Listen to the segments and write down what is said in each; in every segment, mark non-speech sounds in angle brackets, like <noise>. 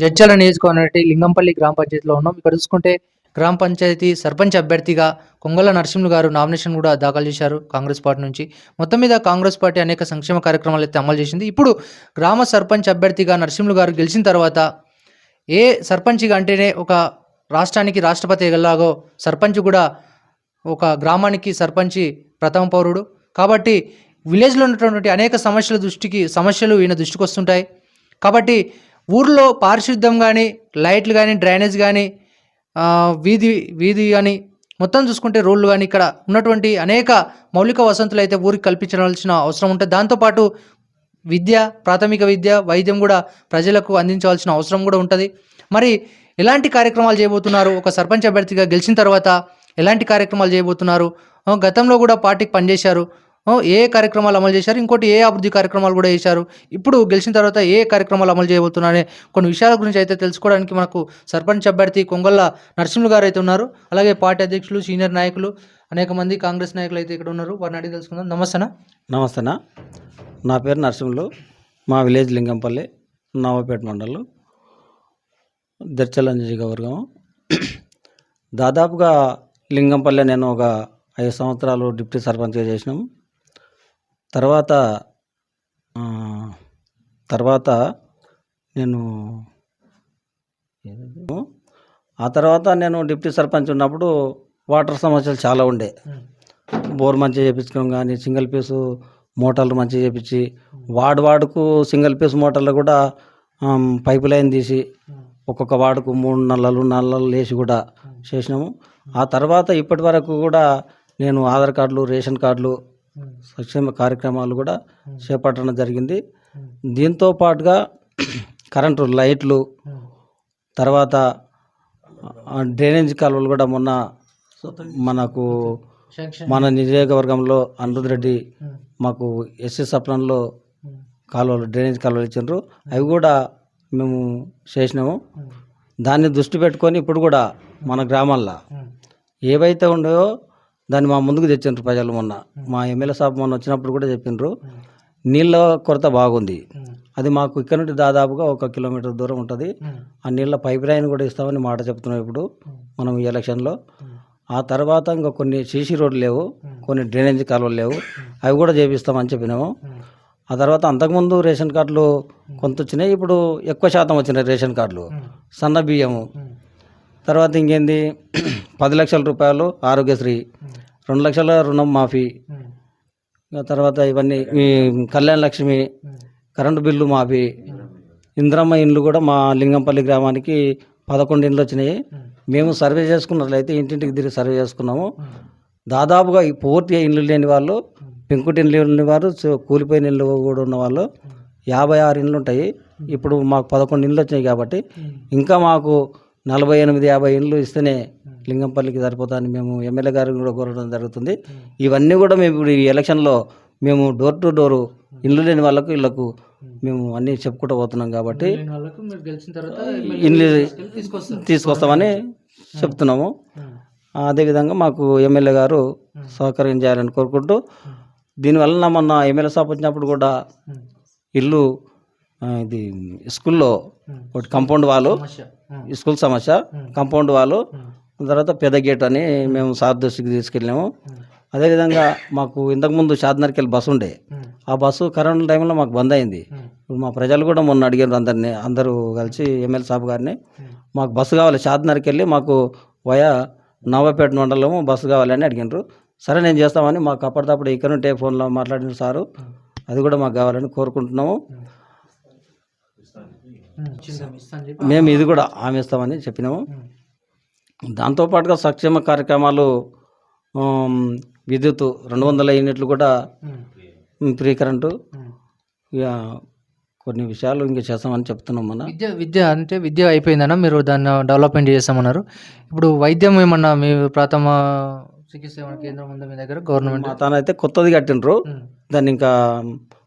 జడ్చల నియోజకవర్గం లింగంపల్లి గ్రామ పంచాయతీలో ఉన్నాం. ఇక్కడ చూసుకుంటే గ్రామ పంచాయతీ సర్పంచ్ అభ్యర్థిగా కొంగల నరసింహులు గారు నామినేషన్ కూడా దాఖలు చేశారు కాంగ్రెస్ పార్టీ నుంచి. మొత్తం మీద కాంగ్రెస్ పార్టీ అనేక సంక్షేమ కార్యక్రమాలు అయితే అమలు చేసింది. ఇప్పుడు గ్రామ సర్పంచ్ అభ్యర్థిగా నరసింహులు గారు గెలిచిన తర్వాత ఏ సర్పంచ్గా అంటేనే ఒక రాష్ట్రానికి రాష్ట్రపతి ఎలాగో సర్పంచ్ కూడా ఒక గ్రామానికి సర్పంచి ప్రథమ పౌరుడు. కాబట్టి విలేజ్లో ఉన్నటువంటి అనేక సమస్యల దృష్టికి సమస్యలు ఈయన దృష్టికి వస్తుంటాయి. కాబట్టి ఊర్లో పారిశుద్ధ్యం కానీ లైట్లు కానీ డ్రైనేజ్ కానీ వీధి వీధి కానీ మొత్తం చూసుకుంటే రోడ్లు కానీ ఇక్కడ ఉన్నటువంటి అనేక మౌలిక వసతులు అయితే ఊరికి కల్పించాల్సిన అవసరం ఉంటుంది దాంతోపాటు విద్య ప్రాథమిక విద్య వైద్యం కూడా ప్రజలకు అందించవలసిన అవసరం కూడా ఉంటుంది. మరి ఎలాంటి కార్యక్రమాలు చేయబోతున్నారు? ఒక సర్పంచ్ అభ్యర్థిగా గెలిచిన తర్వాత ఎలాంటి కార్యక్రమాలు చేయబోతున్నారు? గతంలో కూడా పార్టీకి పనిచేశారు. ఏ కార్యక్రమాలు అమలు చేశారు? ఇంకోటి ఏ అభివృద్ధి కార్యక్రమాలు కూడా చేశారు? ఇప్పుడు గెలిచిన తర్వాత ఏ కార్యక్రమాలు అమలు చేయబోతున్నారనే కొన్ని విషయాల గురించి అయితే తెలుసుకోవడానికి మనకు సర్పంచ్ అభ్యర్థి కొంగల్ల నరసింహులు గారు అయితే ఉన్నారు. అలాగే పార్టీ అధ్యక్షులు సీనియర్ నాయకులు అనేక మంది కాంగ్రెస్ నాయకులు అయితే ఇక్కడ ఉన్నారు. వారిని అడిగి తెలుసుకుందాం. నమస్తేనా? నమస్తేనా? నా పేరు నరసింహులు. మా విలేజ్ లింగంపల్లి నావపేట మండలం. దర్చల నియోజకవర్గం దాదాపుగా లింగంపల్లి నేను ఒక ఐదు సంవత్సరాలు డిప్యూటీ సర్పంచ్గా చేసినాము తర్వాత తర్వాత నేను ఆ తర్వాత నేను డిప్యూటీ సర్పంచ్ ఉన్నప్పుడు వాటర్ సమస్యలు చాలా ఉండే. బోర్ మంచిగా చేయించుకోవడం కానీ సింగిల్ పీసు మోటార్లు మంచిగా చేయించి వార్డు వార్డుకు సింగిల్ పీస్ మోటార్లు కూడా పైపు లైన్ తీసి ఒక్కొక్క వార్డుకు మూడు నల్లలు నల్లలు వేసి కూడా చేసినాము. ఆ తర్వాత ఇప్పటి వరకు కూడా నేను ఆధార్ కార్డులు రేషన్ కార్డులు సంక్షేమ కార్యక్రమాలు కూడా చేపట్టడం జరిగింది. దీంతో పాటుగా కరెంటు లైట్లు తర్వాత డ్రైనేజ్ కాలువలు కూడా మొన్న మనకు మన నియోజకవర్గంలో అనిరుద్ రెడ్డి మాకు ఎస్సీ సప్లన్లో కాలువలు డ్రైనేజ్ కాలువలు ఇచ్చిండ్రు. అవి కూడా మేము చేసినాము. దాన్ని దృష్టి పెట్టుకొని ఇప్పుడు కూడా మన గ్రామాల్లో ఏవైతే ఉన్నాయో దాన్ని మా ముందుకు తెచ్చిండ్రు ప్రజలు మొన్న. మా ఎమ్మెల్యే సాబ్ మొన్న వచ్చినప్పుడు కూడా చెప్పిండ్రు నీళ్ళ కొరత బాగుంది. అది మాకు ఇక్కడ నుండి దాదాపుగా ఒక కిలోమీటర్ దూరం ఉంటుంది. ఆ నీళ్ళ పైప్ లైన్ కూడా ఇస్తామని మాట చెప్తున్నాం ఇప్పుడు మనం ఈ ఎలక్షన్లో. ఆ తర్వాత ఇంకా కొన్ని సీసీ రోడ్లు లేవు కొన్ని డ్రైనేజ్ కాలువలు లేవు. అవి కూడా చేపిస్తామని చెప్పినాము. ఆ తర్వాత అంతకుముందు రేషన్ కార్డులు కొంత వచ్చినాయి ఇప్పుడు ఎక్కువ శాతం వచ్చినాయి రేషన్ కార్డులు. సన్న బియ్యము. తర్వాత ఇంకేంది? <clears throat> పది లక్షల రూపాయలు ఆరోగ్యశ్రీ. రెండు లక్షల రుణం మాఫీ. తర్వాత ఇవన్నీ ఈ కళ్యాణ లక్ష్మి కరెంటు బిల్లు మాఫీ. ఇంద్రమ్మ ఇండ్లు కూడా మా లింగంపల్లి గ్రామానికి పదకొండు ఇండ్లు వచ్చినాయి. మేము సర్వే చేసుకున్నట్లయితే ఇంటింటికి తిరిగి సర్వే చేసుకున్నాము. దాదాపుగా ఈ పూర్తిగా ఇండ్లు లేని వాళ్ళు పెంకుటి ఇండ్లు లేని వారు కూలిపోయిన ఇండ్లు కూడా ఉన్న వాళ్ళు యాభై ఆరు ఇండ్లు ఉంటాయి. ఇప్పుడు మాకు పదకొండు ఇండ్లు వచ్చినాయి కాబట్టి ఇంకా మాకు నలభై ఎనిమిది యాభై ఇండ్లు ఇస్తేనే లింగంపల్లికి సరిపోతాయని మేము ఎమ్మెల్యే గారికి కూడా కోరడం జరుగుతుంది. ఇవన్నీ కూడా మేము ఇప్పుడు ఈ ఎలక్షన్లో మేము డోర్ టు డోరు ఇల్లు లేని వాళ్ళకు ఇళ్ళకు మేము అన్నీ చెప్పుకుంటూ పోతున్నాం కాబట్టి ఇల్లు తీసుకొస్తామని చెప్తున్నాము. అదేవిధంగా మాకు ఎమ్మెల్యే గారు సహకారం చేయాలని కోరుకుంటూ దీనివల్ల మొన్న ఎమ్మెల్యే సాబ్ వచ్చినప్పుడు కూడా ఇల్లు ఇది స్కూల్లో ఒకటి కాంపౌండ్ వాళ్ళు స్కూల్ సమస్య. కాంపౌండ్ వాళ్ళు తర్వాత పెద్ద గేట్ అని మేము సార్ దృష్టికి తీసుకెళ్ళాము. అదేవిధంగా మాకు ఇంతకుముందు షాద్నర్కెళ్ళి బస్సు ఉండే. ఆ బస్సు కరోనా టైంలో మాకు బంద్ అయింది. ఇప్పుడు మా ప్రజలు కూడా మొన్న అడిగారు అందరినీ అందరూ కలిసి ఎమ్మెల్యే సాబ్ గారిని. మాకు బస్సు కావాలి షాద్నర్కి వెళ్ళి మాకు వయా నవాపేట మండలము బస్సు కావాలని అడిగినారు. సరే నేను చేస్తామని మాకు అప్పటికప్పుడు ఇక్కడ ఉంటే ఫోన్లో మాట్లాడిన సారు. అది కూడా మాకు కావాలని కోరుకుంటున్నాము. మేము ఇది కూడా హామీ ఇస్తామని చెప్పినాము. దాంతోపాటుగా సంక్షేమ కార్యక్రమాలు విద్యుత్ రెండు వందల యూనిట్లు కూడా ఫ్రీ కరెంటు. ఇక కొన్ని విషయాలు ఇంకా చేస్తామని చెప్తున్నాం మన విద్య విద్య అంటే విద్య అయిపోయిందన్న మీరు దాన్ని డెవలప్మెంట్ చేస్తామన్నారు. ఇప్పుడు వైద్యం ఏమన్నా మీ ప్రథమ చికిత్స కేంద్రం ఉందా మీ దగ్గర? గవర్నమెంట్? తానైతే కొత్తది కట్టిండ్రు. దాన్ని ఇంకా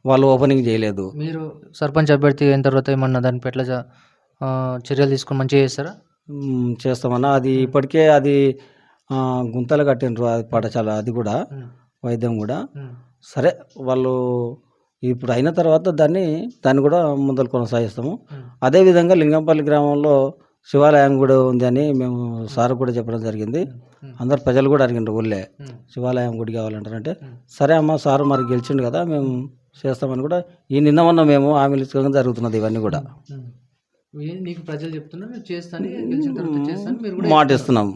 వాళ్ళు ఓపెనింగ్ చేయలేదు. మీరు సర్పంచ్ అభ్యర్థి అయిన తర్వాత ఏమన్నా దాని పట్ల జా- ఆ, చర్యలు తీసుకొని మంచిగా చేస్తారా? చేస్తామన్నా. అది ఇప్పటికే అది ఆ, గుంతలు కట్టిండ్రు అది పాఠశాల అది కూడా వైద్యం కూడా. సరే వాళ్ళు ఇప్పుడు అయిన తర్వాత దాన్ని దాన్ని కూడా ముందలు కొనసాగిస్తాము. అదేవిధంగా లింగంపల్లి గ్రామంలో శివాలయం కూడా ఉంది అని మేము సార్ కూడా చెప్పడం జరిగింది. అందరు ప్రజలు కూడా అడిగిండ్రు ఊళ్ళే శివాలయం గుడి కావాలంటారంటే సరే అమ్మ సార్ మరి గెలిచిండు కదా మేము చేస్తామని కూడా ఈ నిన్న మొన్న మేము హామీలు ఇచ్చుకోవడం జరుగుతున్నది ఇవన్నీ కూడా. ఏం నీకు ప్రజలు చెప్తున్నా నేను చేస్తాను గెలిచిన తర్వాత చేస్తాను మీరు కూడా మాట ఇస్తున్నాం.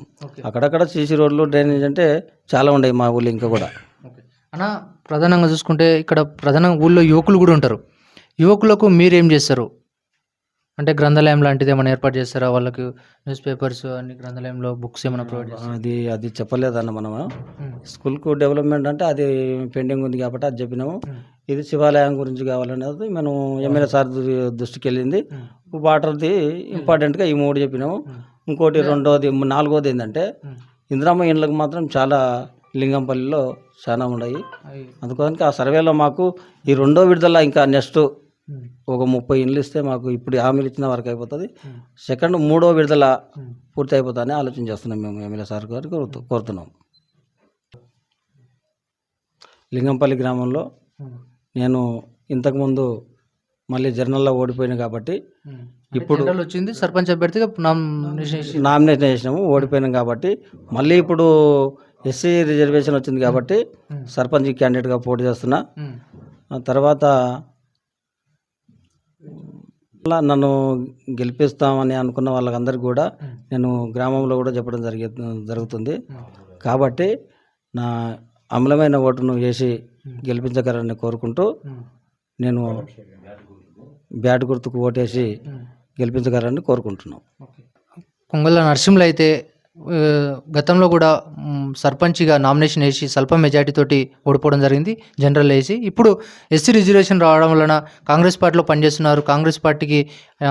అక్కడక్కడ సీసీ రోడ్లు డ్రైనేజ్ అంటే చాలా ఉన్నాయి మా ఊళ్ళో ఇంకా కూడా. అన్న ప్రధానంగా చూసుకుంటే ఇక్కడ ప్రధానంగా ఊళ్ళో యువకులు కూడా ఉంటారు. యువకులకు మీరేం చేస్తారు? అంటే గ్రంథాలయం లాంటిది ఏమైనా ఏర్పాటు చేస్తారా? వాళ్ళకి న్యూస్ పేపర్స్ అన్ని గ్రంథాలయంలో బుక్స్ ఏమైనా ప్రొవైడ్ చేస్తారా? అది అది చెప్పలేదన్న మనము. స్కూల్కు డెవలప్మెంట్ అంటే అది పెండింగ్ ఉంది కాబట్టి అది చెప్పినాము. ఇది శివాలయం గురించి కావాలనేది మనం ఎమ్మెల్యే సార్ దృష్టికి వెళ్ళింది. వాటర్ది ఇంపార్టెంట్గా ఈ మూడు చెప్పినాము. ఇంకోటి రెండోది నాలుగోది ఏంటంటే ఇందిరామ్మ ఇండ్లకు మాత్రం చాలా లింగంపల్లిలో చాలా ఉన్నాయి. అందుకోసానికి ఆ సర్వేలో మాకు ఈ రెండో విడుదల ఇంకా నెక్స్ట్ ఒక ముప్పై ఇండ్లు ఇస్తే మాకు ఇప్పుడు హామీలు ఇచ్చిన వరకు అయిపోతుంది. సెకండ్ మూడో విడుదల పూర్తి అయిపోతుందని ఆలోచన చేస్తున్నాం మేము ఎమ్మెల్యే సార్ కోరుతు- కోరుతున్నాం. లింగంపల్లి గ్రామంలో నేను ఇంతకుముందు మళ్ళీ జర్నల్లో ఓడిపోయినా కాబట్టి ఇప్పుడు వచ్చింది సర్పంచ్ అభ్యర్థిగా నామినేషన్ చేసి నామినేషన్ చేసినాము ఓడిపోయినాం కాబట్టి మళ్ళీ ఇప్పుడు ఎస్సీ రిజర్వేషన్ వచ్చింది కాబట్టి సర్పంచ్ క్యాండిడేట్గా పోటీ చేస్తున్నా. తర్వాత అలా నన్ను గెలిపిస్తామని అనుకున్న వాళ్ళకందరికీ కూడా నేను గ్రామంలో కూడా చెప్పడం జరిగే జరుగుతుంది. కాబట్టి నా అమలమైన ఓటును వేసి గెలిపించగలరని కోరుకుంటూ నేను బ్యాట్ గుర్తుకు ఓటేసి గెలిపించగలని గెలిపించగలరని కోరుకుంటున్నాం. నరసింహులు అయితే గతంలో కూడా సర్పంచిగా సర్పంచ్గా నామినేషన్ వేసి స్వల్ప మెజార్టీతోటి ఓడిపోవడం జరిగింది జనరల్ వేసి. ఇప్పుడు ఎస్సీ రిజర్వేషన్ రావడం వలన కాంగ్రెస్ పార్టీలో పనిచేస్తున్నారు కాంగ్రెస్ పార్టీకి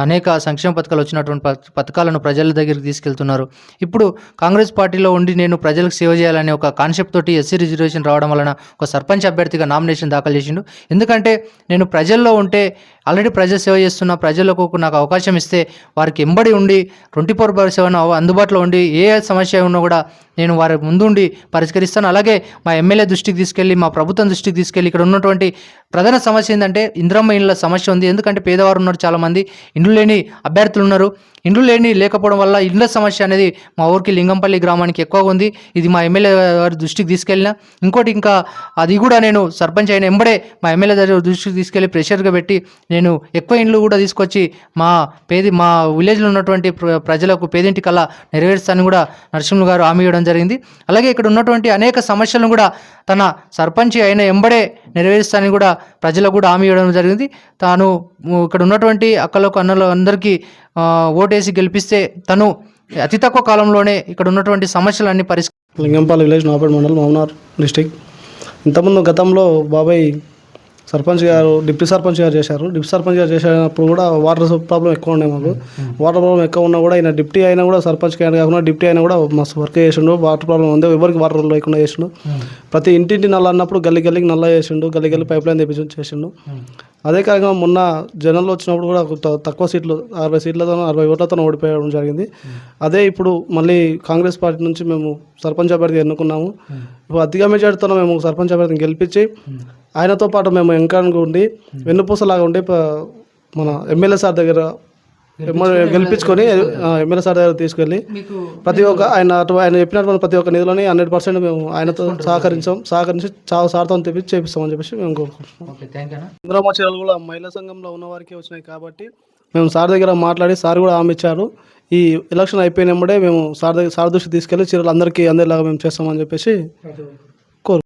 అనేక సంక్షేమ పథకాలు వచ్చినటువంటి పథకాలను ప్రజల దగ్గరికి తీసుకెళ్తున్నారు. ఇప్పుడు కాంగ్రెస్ పార్టీలో ఉండి నేను ప్రజలకు సేవ చేయాలనే ఒక కాన్సెప్ట్ తోటి ఎస్సీ రిజర్వేషన్ రావడం వలన ఒక సర్పంచ్ అభ్యర్థిగా నామినేషన్ దాఖలు చేసిండు. ఎందుకంటే నేను ప్రజల్లో ఉంటే ఆల్రెడీ ప్రజా సేవ చేస్తున్న ప్రజలకు నాకు అవకాశం ఇస్తే వారికి ఎంబడి ఉండి ట్వంటీ ఫోర్ బై సెవెన్ అందుబాటులో ఉండి ఏ సమస్య ఉన్నా కూడా నేను వారి ముందుండి పరిష్కరిస్తాను. అలాగే మా ఎమ్మెల్యే దృష్టికి తీసుకెళ్ళి మా ప్రభుత్వం దృష్టికి తీసుకెళ్ళి ఇక్కడ ఉన్నటువంటి ప్రధాన సమస్య ఏంటంటే ఇంద్రమ్మ ఇండ్ల సమస్య ఉంది. ఎందుకంటే పేదవారు ఉన్నారు చాలామంది. ఇండ్లు లేని అభ్యర్థులు ఉన్నారు. ఇండ్లు లేని లేకపోవడం వల్ల ఇండ్ల సమస్య అనేది మా ఊరికి లింగంపల్లి గ్రామానికి ఎక్కువగా ఉంది. ఇది మా ఎమ్మెల్యే గారి దృష్టికి తీసుకెళ్ళిన. ఇంకోటి ఇంకా అది కూడా నేను సర్పంచ్ అయిన ఎంబడే మా ఎమ్మెల్యే గారి దృష్టికి తీసుకెళ్ళి ప్రెషర్గా పెట్టి నేను ఎక్కువ ఇండ్లు కూడా తీసుకొచ్చి మా పేది మా విలేజ్లో ఉన్నటువంటి ప్రజలకు పేదింటి కల్లా నెరవేరుస్తానని కూడా నరసింహ గారు హామీ ఇవ్వడం జరిగింది. అలాగే ఇక్కడ ఉన్నటువంటి అనేక సమస్యలను కూడా తన సర్పంచ్ అయిన ఎంబడే నెరవేరుస్తానని కూడా ప్రజలకు కూడా హామీ ఇవ్వడం జరిగింది. తాను ఇక్కడ ఉన్నటువంటి అక్కలకు అన్నలు అందరికీ ఓటేసి గెలిపిస్తే తను అతి తక్కువ కాలంలోనే ఇక్కడ ఉన్నటువంటి సమస్యలన్నీ పరిష్క లింగంపల్లి విలేజ్ నాపేట మండలం మౌనార్ డిస్టిక్ ఇంతకుముందు గతంలో బాబాయ్ సర్పంచ్ గారు డిప్యూటీ సర్పంచ్ గారు చేశారు. డిప్యూటీ సర్పంచ్ గారు చేసినప్పుడు కూడా వాటర్ ప్రాబ్లం ఎక్కువ ఉండే మాకు. వాటర్ ప్రాబ్లం ఎక్కువ ఉన్నా కూడా ఈయన డిప్యూటీ అయినా కూడా సర్పంచ్ గారు కాకుండా డిప్యూటీ అయినా కూడా మస్తు వర్క్ చేసిండు. వాటర్ ప్రాబ్లం ఉంది ఎవరికి వాటర్ లేకుండా చేసిండు. ప్రతి ఇంటింటి నల్ల అన్నప్పుడు గల్లి గల్లికి నల్ల చేసిండు గల్లి గల్లి పైప్ లైన్ తెప్పించి చేసిండు. అదే కాక మొన్న జనంలో వచ్చినప్పుడు కూడా తక్కువ సీట్లు అరవై సీట్లతో అరవై ఓట్లతో ఓడిపోయడం జరిగింది. అదే ఇప్పుడు మళ్ళీ కాంగ్రెస్ పార్టీ నుంచి మేము సర్పంచ్ అభ్యర్థి ఎన్నుకున్నాము. ఇప్పుడు అతిగా మెజార్టీతో మేము సర్పంచ్ అభ్యర్థిని గెలిపించి ఆయనతో పాటు మేము ఎంకరంగా ఉండి వెన్నుపూసలాగా ఉండి మన ఎమ్మెల్యే సార్ దగ్గర గెలిపించుకొని ఎమ్మెల్యే సార్ దగ్గర తీసుకెళ్ళి ప్రతి ఒక్క ఆయన అటు ఆయన చెప్పినటువంటి ప్రతి ఒక్క నిధులని హండ్రెడ్ పర్సెంట్ మేము ఆయనతో సహకరించాం. సహకరించి చాలా సార్తో తెప్పించి చేపిస్తామని చెప్పేసి మేము కోరుకుంటున్నాం. ఇంద్రమ్మ చీరలు కూడా మహిళా సంఘంలో ఉన్న వారికి వచ్చినాయి కాబట్టి మేము సార్ దగ్గర మాట్లాడి సార్ కూడా హామీ ఇచ్చారు. ఈ ఎలక్షన్ అయిపోయినప్పుడే మేము సార్ దగ్గర సార్ దృష్టికి తీసుకెళ్ళి చీరలు అందరికీ అందేలాగా మేము చేస్తామని చెప్పేసి